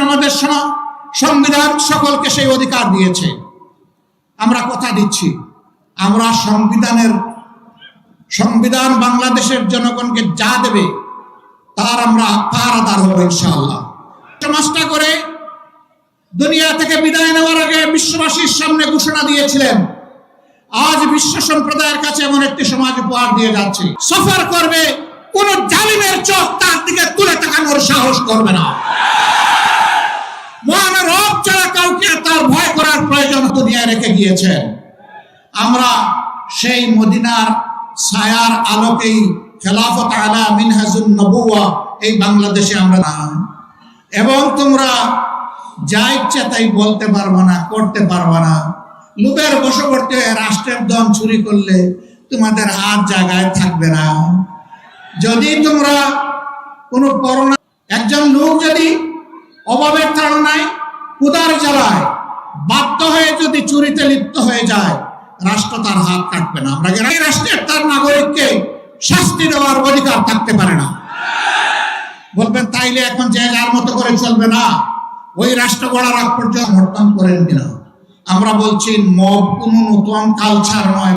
আমাদের সম- সংবিধান সকলকে সেই অধিকার দিয়েছে। আমরা কথা দিচ্ছি। আমরা সংবিধানের, সংবিধান বাংলাদেশের জনগণকে যা দেবে, তার আমরা পাহারাদার হব ইনশাআল্লাহ। সমাজটা করে দুনিয়া থেকে বিদায় নেওয়ার আগে বিশ্ববাসীর সামনে ঘোষণা দিয়েছিলেন। আজ বিশ্ব সম্প্রদায়ের কাছে এমন একটি সমাজ উপহার দিয়ে যাচ্ছে। সফর করবে কোন জালিমের চোখ তার দিকে তুলে তাকানোর সাহস করবে না। কাউকে তার ভয় করার প্রয়োজন দুনিয়ায় রেখে গিয়েছেন। আমরা সেই মদিনার ছায়ার আলোকেই খেলাফত আলা মিনহাজুন নবুয়া এই বাংলাদেশে আমরা না এবং তোমরা যা ইচ্ছা তাই বলতে পারব না, করতে পারব না। লোকের বশবর্তী রাষ্ট্রের দম চুরি করলে তোমাদের হাত জায়গায় থাকবে না। যদি তোমরা কোনো করোনা একজন লোক যদি অভাবের তাড়নায় উদার চালায় বাধ্য হয়ে যদি চুরিতে লিপ্ত হয়ে যায়, রাষ্ট্র তার হাত কাটবে না। আমরা রাষ্ট্রের তার নাগরিককে শাস্তি দেওয়ার অধিকার থাকতে পারে না। বলবেন, তাইলে এখন যে যার মতো করে চলবে না, ওই রাষ্ট্র গড়ার আগ পর্যন্ত হরতাল করেন কিনা? আমরা বলছি, মব কোন নতুন কালচার নয়।